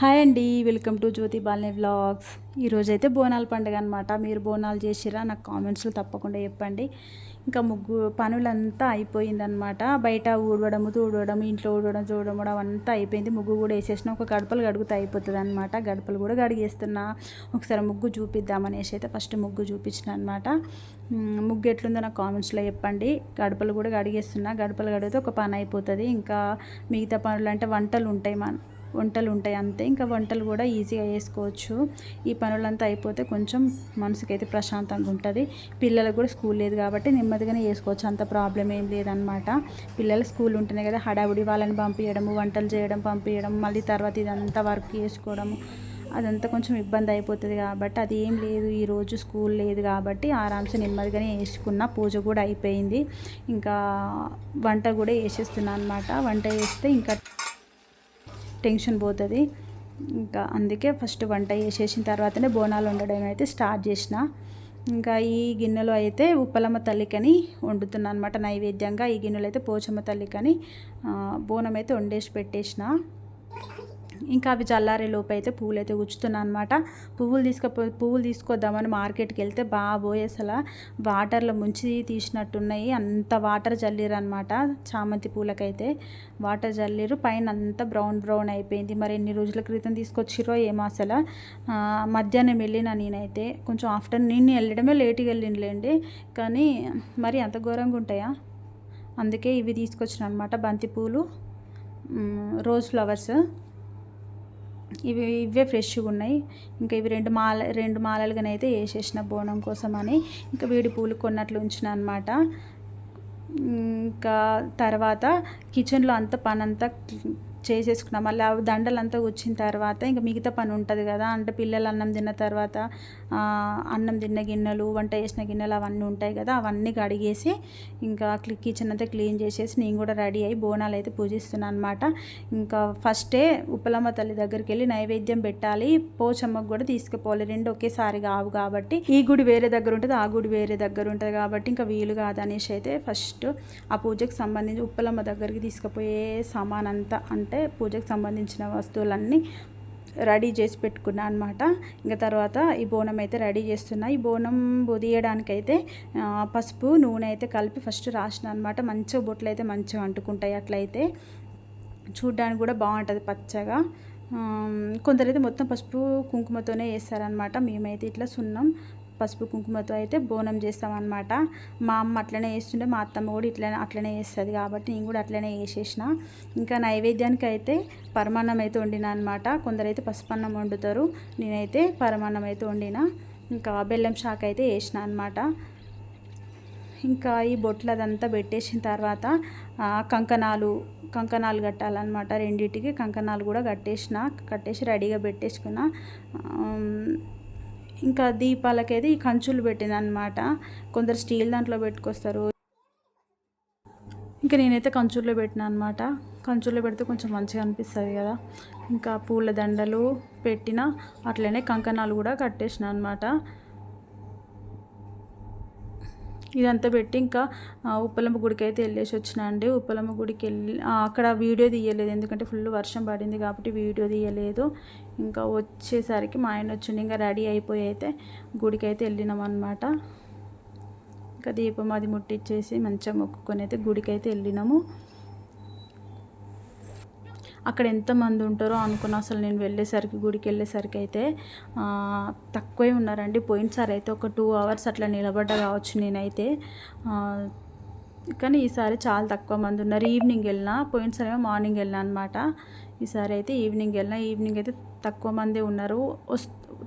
Hi అండి welcome to Jyothi బాలనే vlogs. ఈరోజైతే బోనాల పండుగ అనమాట మీరు బోనాలు చేసిరా నాకు కామెంట్స్లో తప్పకుండా చెప్పండి. ఇంకా ముగ్గు పనులంతా అయిపోయిందనమాట బయట ఊడవడము తూడవడం ఇంట్లో ఊడవడం చూడడం అంతా అయిపోయింది. ముగ్గు కూడా వేసేసిన ఒక గడపలు గడుగుతా అయిపోతుంది అనమాట గడపలు కూడా గడిగేస్తున్నా ఒకసారి ముగ్గు చూపిద్దామనేసి అయితే ఫస్ట్ ముగ్గు చూపించిన అనమాట ముగ్గు ఎట్లుందో నాకు కామెంట్స్లో చెప్పండి. గడపలు కూడా గడిగేస్తున్నా గడపలు గడిగితే ఒక పని అయిపోతుంది. ఇంకా మిగతా పనులు అంటే వంటలు ఉంటాయి మన వంటలు ఉంటాయి అంతే. ఇంకా వంటలు కూడా ఈజీగా చేసుకోవచ్చు. ఈ పనులంతా అయిపోతే కొంచెం మనసుకైతే ప్రశాంతంగా ఉంటుంది. పిల్లలకు కూడా స్కూల్ లేదు కాబట్టి నెమ్మదిగానే చేసుకోవచ్చు. అంత ప్రాబ్లం ఏం లేదనమాట పిల్లలు స్కూల్ ఉంటేనే కదా హడావుడి వాళ్ళని పంపించడము వంటలు చేయడం పంపించడం మళ్ళీ తర్వాత ఇదంతా వర్క్ చేసుకోవడము అదంతా కొంచెం ఇబ్బంది అయిపోతుంది కాబట్టి అది ఏం లేదు. ఈరోజు స్కూల్ లేదు కాబట్టి ఆరామ్స్ నెమ్మదిగానే వేసుకున్న పూజ కూడా అయిపోయింది. ఇంకా వంట కూడా వేసేస్తున్నాను అనమాట వంట వేస్తే ఇంకా టెన్షన్ పోతుంది. ఇంకా అందుకే ఫస్ట్ వంట చేసేసిన తర్వాతనే బోనాలు వండడం అయితే స్టార్ట్ చేసిన. ఇంకా ఈ గిన్నెలో అయితే ఉప్పలమ్మ తల్లికని వండుతున్నా అనమాట నైవేద్యంగా. ఈ గిన్నెలో అయితే పోచమ్మ తల్లికని బోనం అయితే వండేసి పెట్టేసిన. ఇంకా అవి చల్లారే లోపు అయితే పువ్వులు అయితే గుచ్చుతున్నాను అనమాట పువ్వులు తీసుకపో పువ్వులు తీసుకొద్దామని మార్కెట్కి వెళ్తే బాబోయ్ అసలు. వాటర్లో ముంచి తీసినట్టున్నాయి. అంత వాటర్ చల్లిరు అనమాట చామంతి పూలకైతే. వాటర్ చల్లిరు. పైన అంతా బ్రౌన్ బ్రౌన్ అయిపోయింది. మరి ఎన్ని రోజుల క్రితం తీసుకొచ్చిరో ఏమో అసలు. మధ్యాహ్నం వెళ్ళిన నేనైతే కొంచెం ఆఫ్టర్నూన్ వెళ్ళడమే లేట్గా వెళ్ళిండలేండి. కానీ మరి అంత ఘోరంగా ఉంటాయా? అందుకే ఇవి తీసుకొచ్చిన అనమాట బంతిపూలు రోజ్ ఫ్లవర్స్. ఇవి ఇవే ఫ్రెష్గా ఉన్నాయి. ఇంకా ఇవి రెండు మాల రెండు మాలలుగానైతే వేసేసిన బోనం కోసం అని ఇంకా వీడి పూలు కొన్నట్లు ఉంచిన అనమాట ఇంకా తర్వాత కిచెన్లో అంత పని అంతా చేసేసుకున్నాం. మళ్ళీ ఆ దండలంతా వచ్చిన తర్వాత ఇంకా మిగతా పని ఉంటుంది కదా. అంటే పిల్లలు అన్నం తిన్న తర్వాత అన్నం తిన్న గిన్నెలు వంట చేసిన గిన్నెలు అవన్నీ ఉంటాయి కదా. అవన్నీ కడిగేసి ఇంకా కిచెన్ అంతా క్లీన్ చేసేసి నేను కూడా రెడీ అయ్యి బోనాలు అయితే పూజిస్తున్నాను అనమాట ఇంకా ఫస్టే ఉప్పలమ్మ తల్లి దగ్గరికి వెళ్ళి నైవేద్యం పెట్టాలి. పోచమ్మకు కూడా తీసుకుపోవాలి. రెండు ఒకేసారి కావు కాబట్టి. ఈ గుడి వేరే దగ్గర ఉంటుంది ఆ గుడి వేరే దగ్గర ఉంటుంది కాబట్టి ఇంకా వీలు కాదనేసి అయితే ఫస్ట్ ఆ పూజకు సంబంధించి ఉప్పలమ్మ దగ్గరికి తీసుకుపోయే సామాన్ అంతా అంటే పూజకు సంబంధించిన వస్తువులన్నీ రెడీ చేసి పెట్టుకున్నా అనమాట ఇంకా తర్వాత ఈ బోనం అయితే రెడీ చేస్తున్నా. ఈ బోనం బొదియడానికైతే పసుపు నూనె అయితే కలిపి ఫస్ట్ రాసిన అనమాట మంచిగా బొట్లు అయితే మంచిగా అంటుకుంటాయి అట్లయితే. చూడ్డానికి కూడా బాగుంటుంది పచ్చగా. కొందరైతే మొత్తం పసుపు కుంకుమతోనే వేస్తారనమాట మేమైతే ఇట్లా సున్నం. పసుపు కుంకుమతో అయితే బోనం చేస్తామన్నమాట. మా అమ్మ అట్లనే వేస్తుంటే మా అత్తమ్మ కూడా ఇట్లనే అట్లనే వేస్తుంది కాబట్టి నేను కూడా అట్లనే వేసేసిన ఇంకా నైవేద్యానికి అయితే పరమాన్నం అయితే వండిన అనమాట కొందరైతే పసుపన్నం వండుతారు నేనైతే పరమాన్నం అయితే వండిన. ఇంకా బెల్లం షాక్ అయితే వేసిన అనమాట ఇంకా ఈ బొట్లు అదంతా పెట్టేసిన తర్వాత కంకణాలు కంకణాలు కట్టాలన్నమాట. రెండింటికి కంకణాలు కూడా కట్టేసిన కట్టేసి రెడీగా పెట్టేసుకున్న. ఇంకా దీపాలకైతే ఈ కంచులు పెట్టింది అనమాట కొందరు స్టీల్ దాంట్లో పెట్టుకొస్తారు. ఇంకా నేనైతే కంచుల్లో పెట్టిన అనమాట కంచుల్లో పెడితే కొంచెం మంచిగా అనిపిస్తుంది కదా. ఇంకా పూల దండలు పెట్టిన అట్లనే కంకణాలు కూడా కట్టేసిన అనమాట ఇదంతా పెట్టి ఇంకా ఉప్పలమ్మ గుడికి అయితే వెళ్ళేసి వచ్చిన అండి. ఉప్పలమ్మ గుడికి వెళ్ళి అక్కడ వీడియో తీయలేదు. ఎందుకంటే ఫుల్ వర్షం పడింది కాబట్టి వీడియో తీయలేదు. ఇంకా వచ్చేసరికి మా ఆయన వచ్చింది ఇంకా రెడీ అయిపోయి అయితే గుడికి అయితే వెళ్ళినాం అనమాట ఇంకా దీపం అది ముట్టించేసి మంచిగా మొక్కుకొని అయితే గుడికి అయితే వెళ్ళినాము. అక్కడ ఎంతమంది ఉంటారో అనుకున్న అసలు నేను వెళ్ళేసరికి గుడికి వెళ్ళేసరికి అయితే తక్కువే ఉన్నారండి. పోయినసారి అయితే ఒక టూ అవర్స్ అట్లా నిలబడ్డ కావచ్చు నేనైతే. కానీ ఈసారి చాలా తక్కువ మంది ఉన్నారు. ఈవినింగ్ వెళ్ళిన పోయినసారి మార్నింగ్ వెళ్ళిన అనమాట ఈసారి అయితే ఈవినింగ్ వెళ్ళిన ఈవినింగ్ అయితే తక్కువ మంది ఉన్నారు.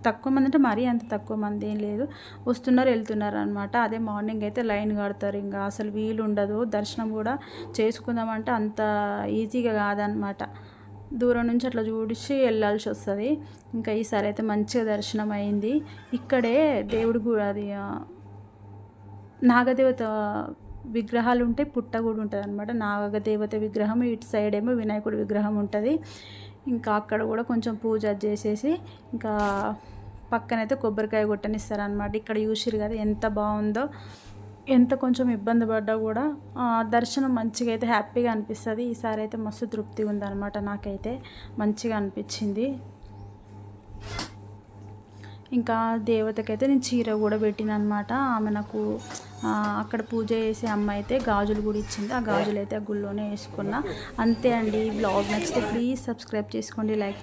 తక్కువ మంది అంటే మరీ అంత తక్కువ మంది ఏం లేదు. వస్తున్నారు వెళ్తున్నారు అనమాట అదే మార్నింగ్ అయితే లైన్ కడతారు. ఇంకా అసలు వీలు ఉండదు. దర్శనం కూడా చేసుకుందామంటే అంత ఈజీగా కాదనమాట దూరం నుంచి అట్లా చూడిచి వెళ్ళాల్సి వస్తుంది. ఇంకా ఈసారి అయితే మంచిగా దర్శనం అయింది. ఇక్కడే దేవుడు కూడా అది నాగదేవత విగ్రహాలు ఉంటే పుట్ట కూడా ఉంటుంది అనమాట నాగదేవత విగ్రహం ఇటు సైడ్ ఏమో వినాయకుడి విగ్రహం ఉంటుంది. ఇంకా అక్కడ కూడా కొంచెం పూజ చేసేసి ఇంకా పక్కనైతే కొబ్బరికాయ కొట్టనిస్తారనమాట ఇక్కడ చూసిరు కదా ఎంత బాగుందో ఎంత కొంచెం ఇబ్బంది పడ్డా కూడా దర్శనం మంచిగా అయితే హ్యాపీగా అనిపిస్తుంది. ఈసారి అయితే మస్తు తృప్తి ఉందన్నమాట నాకైతే. మంచిగా అనిపించింది. ఇంకా దేవతకైతే నేను చీర కూడా పెట్టిన అనమాట ఆమె నాకు అక్కడ పూజ చేసే అమ్మ అయితే గాజులు కూడా ఇచ్చింది. ఆ గాజులు అయితే ఆ గుళ్ళోనే వేసుకున్నా. అంతే అండి. బ్లాగ్ నచ్చితే ప్లీజ్ సబ్స్క్రైబ్ చేసుకోండి లైక్